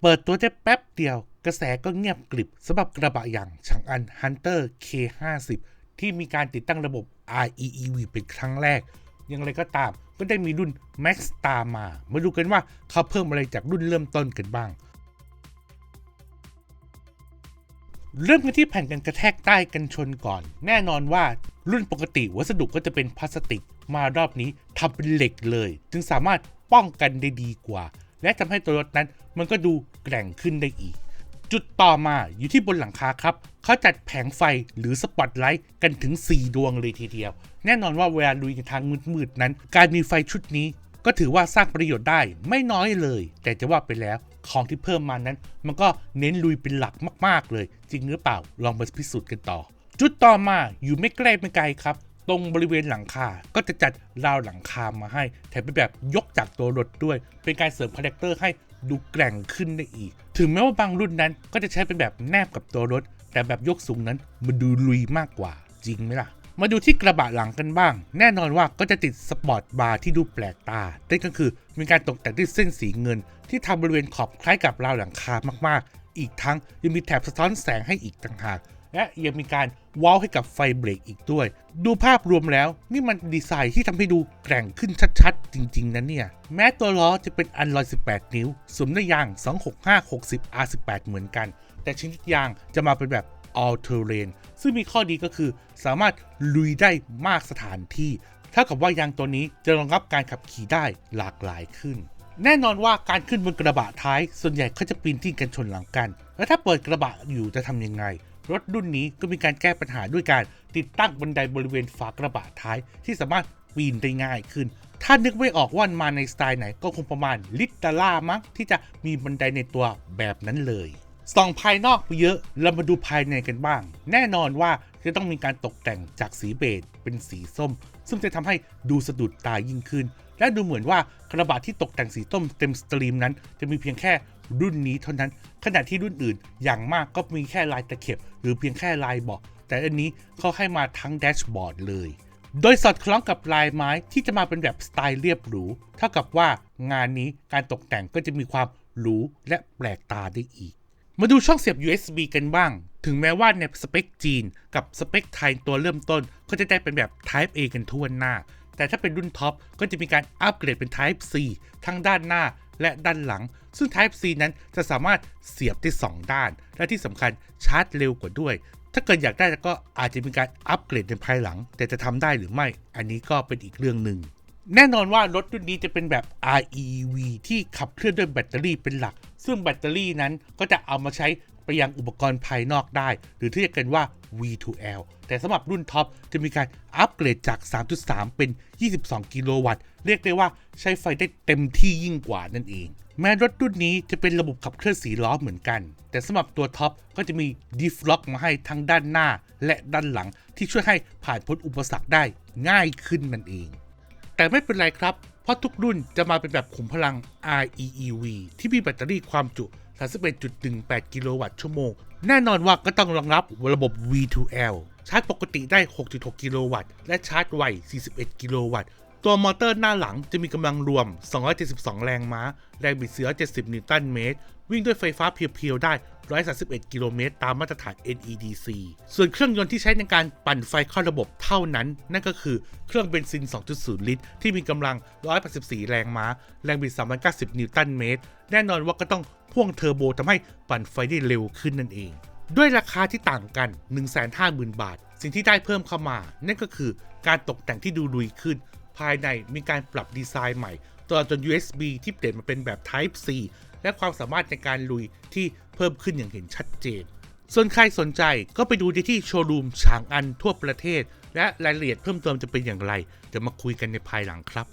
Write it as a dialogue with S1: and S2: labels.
S1: เปิดตัวได้แป๊บเดียว กระแสก็เงียบกริบสำหรับกระบะอย่างฉางอัน Hunter K50 ที่มีการติดตั้งระบบ REEV เป็นครั้งแรก อย่างไรก็ตาม ก็ได้มีรุ่น Max ตามมา มาดูกันว่าเขาเพิ่มอะไรจากรุ่นเริ่มต้นกันบ้าง เริ่มกันที่แผ่นกันกระแทกใต้กันชนก่อน แน่นอนว่ารุ่นปกติวัสดุก็จะเป็นพลาสติก มารอบนี้ทำเป็นเหล็กเลย จึงสามารถป้องกันได้ดีกว่า และทำให้ตัวรถนั้นมันก็ดูแกร่งขึ้นได้อีก จุดต่อมาอยู่ที่บนหลังคาครับ เขาจัดแผงไฟหรือสปอตไลท์กันถึง 4 ดวงเลยทีเดียว แน่นอนว่าเวลาลุยในทางมืดๆนั้น การมีไฟชุดนี้ก็ถือว่าสร้างประโยชน์ได้ไม่น้อยเลย แต่จะว่าไปแล้วของที่เพิ่มมานั้น มันก็เน้นลุยเป็นหลักมาก ๆ เลย จริงหรือเปล่าลองมาพิสูจน์กันต่อ จุดต่อมาอยู่ไม่ใกล้ไม่ไกลครับ ตรงบริเวณหลังคา ก็จะจัดราวหลังคามาให้ แถมเป็นแบบยกจากตัวรถด้วย เป็นการเสริมคาแรคเตอร์ให้ดูแกร่งขึ้นได้อีก ถึงแม้ว่าบางรุ่นนั้นก็จะใช้เป็นแบบแนบกับตัวรถ แต่แบบยกสูงนั้นมันดูลุยมากกว่า จริงไหมล่ะ มาดูที่กระบะหลังกันบ้าง แน่นอนว่าก็จะติดสปอร์ตบาร์ที่ดูแปลกตานั่นก็คือมีการตกแต่งด้วยเส้นสีเงิน ที่ทำบริเวณขอบคล้ายกับราวหลังคามากๆ อีกทั้งยังมีแถบสะท้อนแสงให้อีกต่างหาก และยังมีการว้าวให้กับไฟเบรกอีกด้วย ดูภาพรวมแล้ว นี่มันดีไซน์ที่ทำให้ดูแกร่งขึ้นชัดๆ จริงๆนะเนี่ย แม้ตัวล้อจะเป็นอันลอย 18 นิ้วสวมด้ยยาง 265-60 R18 เหมือนกัน แต่ชนิดยางจะมาเป็นแบบ all terrain ซึ่งมีข้อดีก็คือ สามารถลุยได้มากสถานที่เท่ากับว่ายางตัวนี้จะรองรับการขับขี่ได้หลากหลายขึ้นแน่นอนว่าการขึ้นบนกระบะท้าย ส่วนใหญ่เขาจะปีนที่กันชนหลังกัน แล้วถ้าเปิดกระบะอยู่จะทำยังไง รถรุ่นนี้ก็มีการแก้ปัญหาด้วยการติดตั้งบันไดบริเวณฝากระบะท้าย ที่สามารถปีนได้ง่ายขึ้น ถ้านึกไม่ออกว่ามันมาในสไตล์ไหนก็คงประมาณลิตรล่ามั้งที่จะมีบันไดในตัวแบบนั้นเลยส่องภายนอกไปเยอะ เรามาดูภายในกันบ้าง แน่นอนว่าจะต้องมีการตกแต่งจากสีเบจเป็นสีส้ม ซึ่งจะทำให้ดูสะดุดตายิ่งขึ้น และดูเหมือนว่ากระบะที่ตกแต่งสีส้มเต็มสตรีมนั้น จะมีเพียงแค่ รุ่นนี้เท่านั้น ขณะที่รุ่นอื่นอย่างมากก็มีแค่ลายตะเข็บ หรือเพียงแค่ลายบาะแต่อันนี้เขาให้มาทั้งแดชบอร์ดเลย โดยสอดคล้องกับลายไม้ที่จะมาเป็นแบบสไตล์เรียบหรู เท่ากับว่างานนี้การตกแต่งก็จะมีความหรูและแปลกตาได้อีก มาดูช่องเสียบ USB กันบ้าง ถึงแม้ว่าในสเปคจีน กับสเปคไทยตัวเริ่มต้น ก็จะได้เป็นแบบ Type A กันทั่วหน้าแต่ถ้าเป็นรุ่นท็อปก็จะมีการอัปเกรดเป็น Type C ทั้งด้านหน้า และด้านหลัง ซึ่ง Type C นั้นจะสามารถเสียบได้ 2 ด้าน และที่สำคัญชาร์จเร็วกว่าด้วย ถ้าเกิดอยากได้ก็อาจจะมีการอัปเกรดในภายหลัง แต่จะทำได้หรือไม่ อันนี้ก็เป็นอีกเรื่องหนึ่งแน่นอนว่ารถรุ่นนี้จะเป็นแบบ REV ที่ขับเคลื่อนด้วยแบตเตอรี่เป็นหลัก ซึ่งแบตเตอรี่นั้นก็จะเอามาใช้ไปยังอุปกรณ์ภายนอกได้ หรือที่เรียกกันว่า V2L แต่สำหรับรุ่นท็อปจะมีการอัปเกรดจาก 3.3 เป็น 22 กิโลวัตต์ เรียกได้ว่าใช้ไฟได้เต็มที่ยิ่งกว่านั่นเอง แม้รถรุ่นนี้จะเป็นระบบขับเคลื่อนสีล้อเหมือนกัน แต่สำหรับตัวท็อปก็จะมีดิฟล็อกมาให้ทั้งด้านหน้าและด้านหลังที่ช่วยให้ผ่านพ้นอุปสรรคได้ง่ายขึ้นนั่นเอง แต่ไม่เป็นไรครับ เพราะทุกรุ่นจะมาเป็นแบบขุมพลัง REEV ที่มีแบตเตอรี่ความจุ 31.18 กิโลวัตต์ชั่วโมง แน่นอนว่าก็ต้องรองรับระบบ V2L ชาร์จปกติได้ 6.6 กิโลวัตต์ และชาร์จไว 41 กิโลวัตต์ ตัวมอเตอร์หน้าหลังจะมีกำลังรวม 272 แรงม้า แรงบิดเสือ 70 นิวตันเมตร วิ่งด้วยไฟฟ้าเพียวๆ ได้ 131 กิโลเมตร ตามมาตรฐาน NEDC ส่วนเครื่องยนต์ที่ใช้ในการปั่นไฟเข้าระบบเท่านั้น นั่นก็คือเครื่องเบนซิน 2.0 ลิตร ที่มีกำลัง 184 แรงม้า แรงบิด 390 นิวตันเมตร แน่นอนว่าก็ต้องพ่วงเทอร์โบทำให้ปั่นไฟได้เร็วขึ้นนั่นเอง ด้วยราคาที่ต่างกัน 150,000 บาท สิ่งที่ได้เพิ่มเข้ามา นั่นก็คือการตกแต่งที่ดูลุยขึ้น ภายในมีการปรับดีไซน์ใหม่ตลอดจน USB ที่เปลี่ยนมาเป็นแบบ Type C และความสามารถในการลุยที่เพิ่มขึ้นอย่างเห็นชัดเจน ส่วนใครสนใจก็ไปดูได้ที่โชว์รูมฉางอันทั่วประเทศ และรายละเอียดเพิ่มเติมจะเป็นอย่างไรเดี๋ยวมาคุยกันในภายหลังครับ